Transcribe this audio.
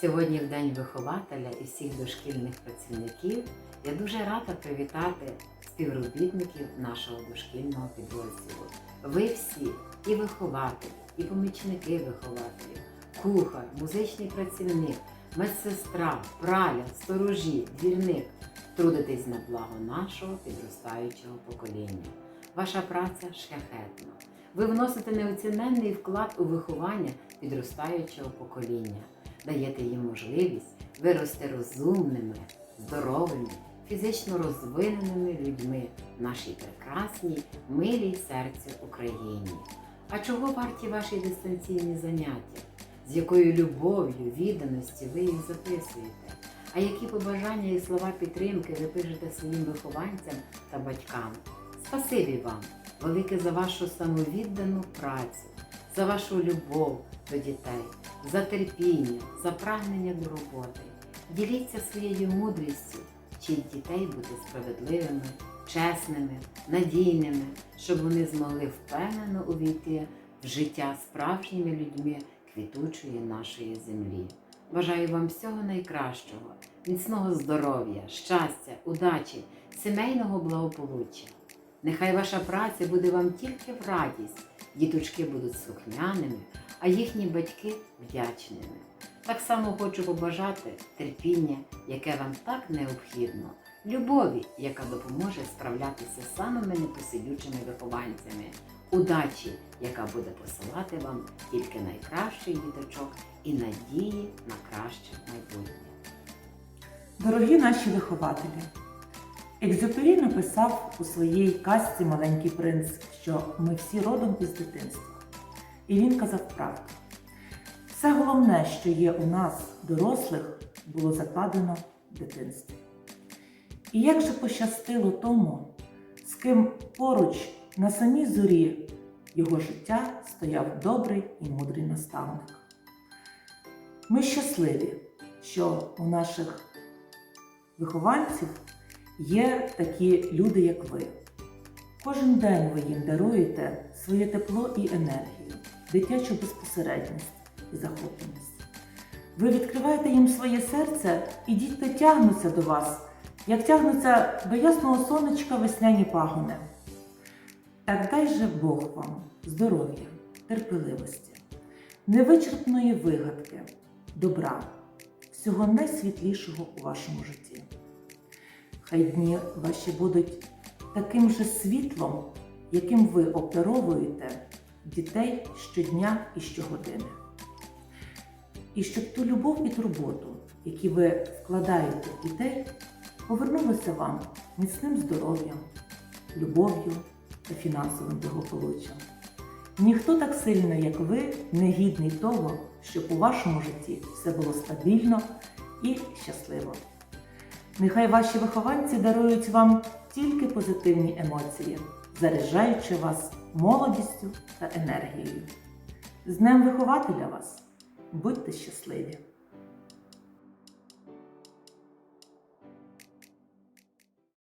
Сьогодні, в День вихователя і всіх дошкільних працівників, я дуже рада привітати співробітників нашого дошкільного підрозділу. Ви всі і вихователі, і помічники вихователів, кухар, музичний працівник, медсестра, праля, сторожі, двірник трудитесь на благо нашого підростаючого покоління. Ваша праця шляхетна. Ви вносите неоціненний вклад у виховання підростаючого покоління, даєте їм можливість вирости розумними, здоровими, фізично розвиненими людьми в нашій прекрасній, милій серцю Україні. А чого варті ваші дистанційні заняття? З якою любов'ю, відданості ви їх записуєте? А які побажання і слова підтримки ви пишете своїм вихованцям та батькам? Спасибі вам, велике за вашу самовіддану працю, за вашу любов до дітей, за терпіння, за прагнення до роботи. Діліться своєю мудрістю, вчіть дітей бути справедливими, чесними, надійними, щоб вони змогли впевнено увійти в життя справжніми людьми квітучої нашої землі. Бажаю вам всього найкращого, міцного здоров'я, щастя, удачі, сімейного благополуччя. Нехай ваша праця буде вам тільки в радість, діточки будуть слухняними, а їхні батьки вдячними. Так само хочу побажати терпіння, яке вам так необхідно, любові, яка допоможе справлятися з самими непосидючими вихованцями, удачі, яка буде посилати вам тільки найкращих діточок і надії на краще майбутнє. Дорогі наші вихователі, Екзюпері написав у своїй казці Маленький принц, що ми всі родом із дитинства. І він казав правду. Все головне, що є у нас, дорослих, було закладено в дитинстві. І як же пощастило тому, з ким поруч на самій зорі його життя стояв добрий і мудрий наставник. Ми щасливі, що у наших вихованців є такі люди, як ви. Кожен день ви їм даруєте своє тепло і енергію, дитячу безпосередність і захопленість. Ви відкриваєте їм своє серце, і діти тягнуться до вас, як тягнуться до ясного сонечка весняні пагони. Так дай же Бог вам здоров'я, терпеливості, невичерпної вигадки, добра, всього найсвітлішого у вашому житті. Хай дні ваші будуть таким же світлом, яким ви обдаровуєте дітей щодня і щогодини. І щоб ту любов і турботу, які ви вкладаєте в дітей, повернулися вам міцним здоров'ям, любов'ю та фінансовим благополуччям. Ніхто так сильно, як ви, не гідний того, щоб у вашому житті все було стабільно і щасливо. Нехай ваші вихованці дарують вам тільки позитивні емоції, заряджаючи вас молодістю та енергією. З Днем вихователя вас! Будьте щасливі!